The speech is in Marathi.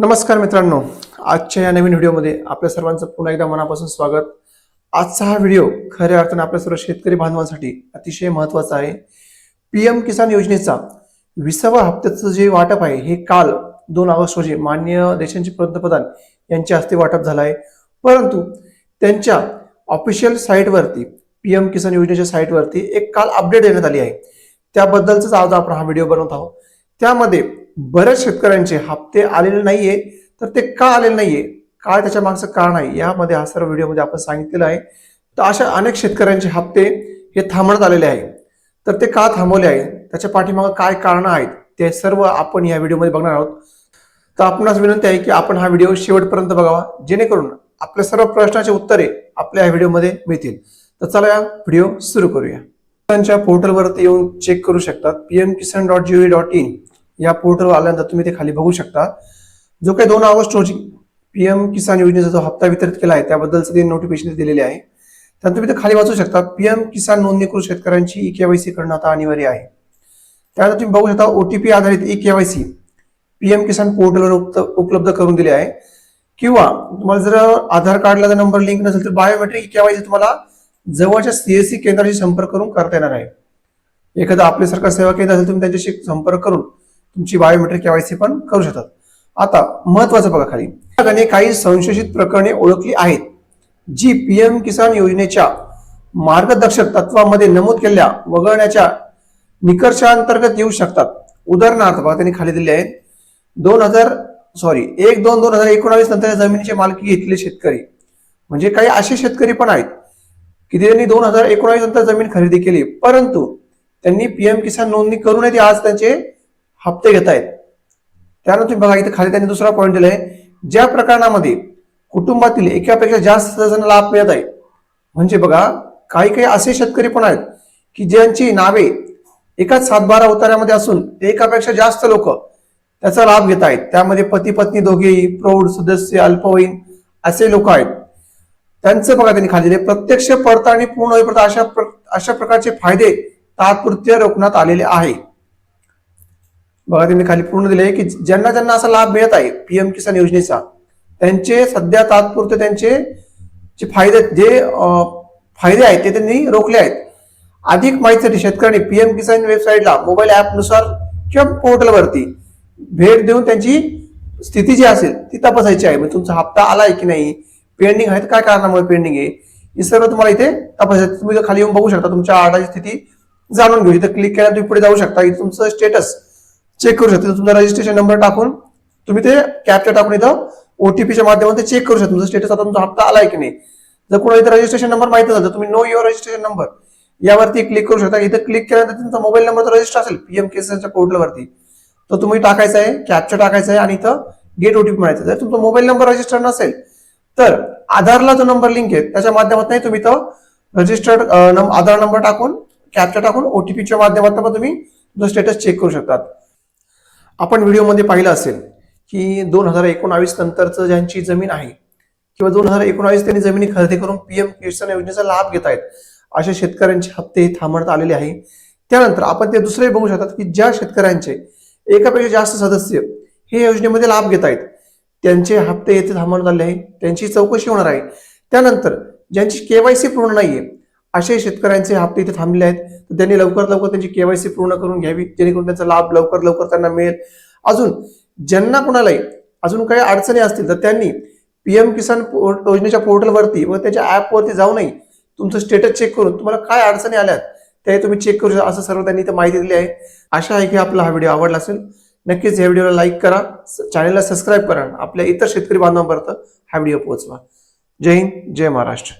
नमस्कार मित्रांनो. आजच्या या नवीन व्हिडिओमध्ये आपल्या सर्वांचं पुन्हा एकदा मनापासून स्वागत. आजचा हा व्हिडिओ खऱ्या अर्थाने आपल्या सर्व शेतकरी बांधवांसाठी अतिशय महत्त्वाचा आहे. पी एम किसान योजनेचा विसावा हप्त्याचं जे वाटप आहे हे काल दोन ऑगस्ट रोजी मान्य देशांचे पंतप्रधान यांच्या हस्ते वाटप झालं आहे. परंतु त्यांच्या ऑफिशियल साईटवरती पी एम किसान योजनेच्या साईटवरती एक काल अपडेट देण्यात आली आहे. त्याबद्दलच आज आपण हा व्हिडिओ बनवत आहोत. त्यामध्ये बऱ्याच शेतकऱ्यांचे हप्ते आलेले नाहीये. तर ते का आलेले नाहीये? काय त्याच्या मागचं कारण आहे? यामध्ये हा सर्व व्हिडिओमध्ये आपण सांगितलेलं आहे. तर अशा अनेक शेतकऱ्यांचे हप्ते हे थांबण्यात आलेले आहे. तर ते का थांबवले आहे? त्याच्या पाठीमागं काय कारण आहेत? ते सर्व आपण या व्हिडिओमध्ये बघणार आहोत. तर आपणास विनंती आहे की आपण हा व्हिडिओ शेवटपर्यंत बघावा. जेणेकरून आपल्या सर्व प्रश्नाचे उत्तरे आपल्या या व्हिडिओमध्ये मिळतील. तर चला या व्हिडिओ सुरू करूया. त्यांच्या पोर्टलवरती येऊन चेक करू शकतात. P M Kisan dot GOV dot in या पोर्टलवर आल्यानंतर तुम्ही ते खाली बघू शकता. जो काही दोन ऑगस्ट रोजी पीएम किसान योजनेचा जो हप्ता वितरित केला आहे त्याबद्दलचं ते नोटिफिकेशन दिलेले आहे. त्यानंतर तुम्ही ते खाली वाचू शकता. पीएम किसान नोंदणीकृत शेतकऱ्यांची ई केवायसी करणं आता अनिवार्य आहे. त्यानंतर तुम्ही बघू शकता ओटीपी आधारित ई केवायसी पीएम किसान पोर्टलवर उपलब्ध करून दिले आहे. किंवा तुम्हाला जर आधार कार्डला जर नंबर लिंक नसेल तर बायोमेट्रिक केवायसी तुम्हाला जवळच्या सीएससी केंद्राशी संपर्क करून करता येणार आहे. एखादा आपल्यासारखा सेवा केंद्र असेल तुम्ही त्यांच्याशी संपर्क करून तुमची बायोमेट्रिक केवायसी पण करू शकतात. आता महत्वाचं बघा खाली. या काही संशोधित प्रकरणे ओळखली आहेत. जी पीएम किसान योजनेच्या मार्गदर्शक तत्वामध्ये नमूद केलेल्या वगळण्याच्या निकषांतर्गत येऊ शकतात. उदाहरणार्थ बघा त्यांनी खाली दिले आहेत. दोन हजार सॉरी एक दोन दोन हजार एकोणावीस नंतर जमिनीची मालकी घेतलेले शेतकरी. म्हणजे काही असे शेतकरी पण आहेत की त्यांनी दोन हजार एकोणावीस नंतर जमीन खरेदी केली. परंतु त्यांनी पीएम किसान नोंदणी करूनही ते आज त्यांचे हप्ते घेत आहेत त्यानंतर तुम्ही बघा इथे खाली त्यांनी दुसरा पॉईंट दिलाय. ज्या प्रकरणामध्ये कुटुंबातील एकापेक्षा जास्त सदस्यांना लाभ मिळत आहे म्हणजे बघा काही काही असे शेतकरी पण आहेत की ज्यांची नावे एकाच सातबारा उतार्यामध्ये असून ते एकापेक्षा जास्त लोक त्याचा लाभ घेत आहेत. त्यामध्ये पती पत्नी दोघेही प्रौढ सदस्य अल्पवयीन असे लोक आहेत. त्यांचं बघा त्यांनी खाली दिले प्रत्यक्ष पडताळणी पूर्ण होईपर्यंत अशा प्र- अशा प्रकारचे फायदे तात्पुरते रोखण्यात आलेले आहे. बघा त्यांनी खाली पूर्ण दिले की ज्यांना ज्यांना असा लाभ मिळत आहे पीएम किसान योजनेचा त्यांचे सध्या तात्पुरते त्यांचे जे फायदे जे फायदे आहेत ते त्यांनी रोखले आहेत. अधिक माहितीसाठी शेतकऱ्यांनी पीएम किसान वेबसाईटला मोबाईल ॲपनुसार किंवा पोर्टलवरती भेट देऊन त्यांची स्थिती जी असेल ती तपासायची आहे. म्हणजे तुमचा हप्ता आला आहे की नाही पेंडिंग आहे तर काय कारणामुळे पेंडिंग आहे हे सर्व तुम्हाला इथे तपासायचं. तुम्ही खाली येऊन बघू शकता तुमच्या आर्डाची स्थिती जाणून घेऊ. इथं क्लिक केल्यावर तुम्ही पुढे जाऊ शकता. इथे तुमचं स्टेटस चेक करू शकता. तुमचा रजिस्ट्रेशन नंबर टाकून तुम्ही ते कॅपच्या टाकून इथं ओटीपीच्या माध्यमातून चेक करू शकता. तुमचा स्टेटस आता तुमचा हप्ता आलाय की नाही? जर कोणा इथं रजिस्ट्रेशन नंबर माहिती झालं तर तुम्ही नो युअर रजिस्ट्रेशन नंबर यावरती क्लिक करू शकता. इथं क्लिक केल्यानंतर तुमचा मोबाईल नंबर रजिस्टर असेल पीएम केसेसच्या पोर्टलवरती तर तुम्ही टाकायचं आहे कॅप्चर टाकायचं आहे आणि इथं गेट ओटीपी म्हणायचं जर तुमचा मोबाईल नंबर रजिस्टर नसेल तर आधारला जो नंबर लिंक आहे त्याच्या माध्यमातून तुम्ही तो रजिस्टर्ड आधार नंबर टाकून कॅप्चर टाकून ओटीपीच्या माध्यमातून पण तुम्ही स्टेटस चेक करू शकतात. आपण व्हिडिओमध्ये पाहिलं असेल की दोन हजार एकोणावीस नंतरचं ज्यांची जमीन आहे किंवा दोन हजार एकोणावीस त्यांनी जमिनी खरेदी करून पीएम किसान योजनेचा लाभ घेत आहेत अशा शेतकऱ्यांचे हप्ते थांबवण्यात आलेले आहे. त्यानंतर आपण ते दुसरे बघू शकतात की ज्या शेतकऱ्यांचे एकापेक्षा जास्त सदस्य हे योजनेमध्ये लाभ घेत आहेत त्यांचे हप्ते येथे थांबवण्यात आले आहे त्यांची चौकशी होणार आहे. त्यानंतर ज्यांची केवायसी पूर्ण नाहीये असे शेतकऱ्यांचे हप्ते इथे थांबले आहेत. तर त्यांनी लवकर लवकर त्यांची केवायसी पूर्ण करून घ्यावी जेणेकरून त्यांचा लाभ लवकर लवकर त्यांना मिळेल. अजून ज्यांना कुणालाही अजून काही अडचणी असतील तर त्यांनी पीएम किसान योजनेच्या पोर्टलवरती व त्याच्या ॲपवरती जाऊनही तुमचं स्टेटस चेक करून तुम्हाला काय अडचणी आल्यात ते तुम्ही चेक करू शकता असं सर्व त्यांनी इथं माहिती दिली आहे. आशा आहे की आपला हा व्हिडिओ आवडला असेल. नक्कीच या व्हिडिओला लाईक करा चॅनलला सबस्क्राईब करा आपल्या इतर शेतकरी बांधवांपर्यंत हा व्हिडिओ पोहोचवा. जय हिंद जय महाराष्ट्र.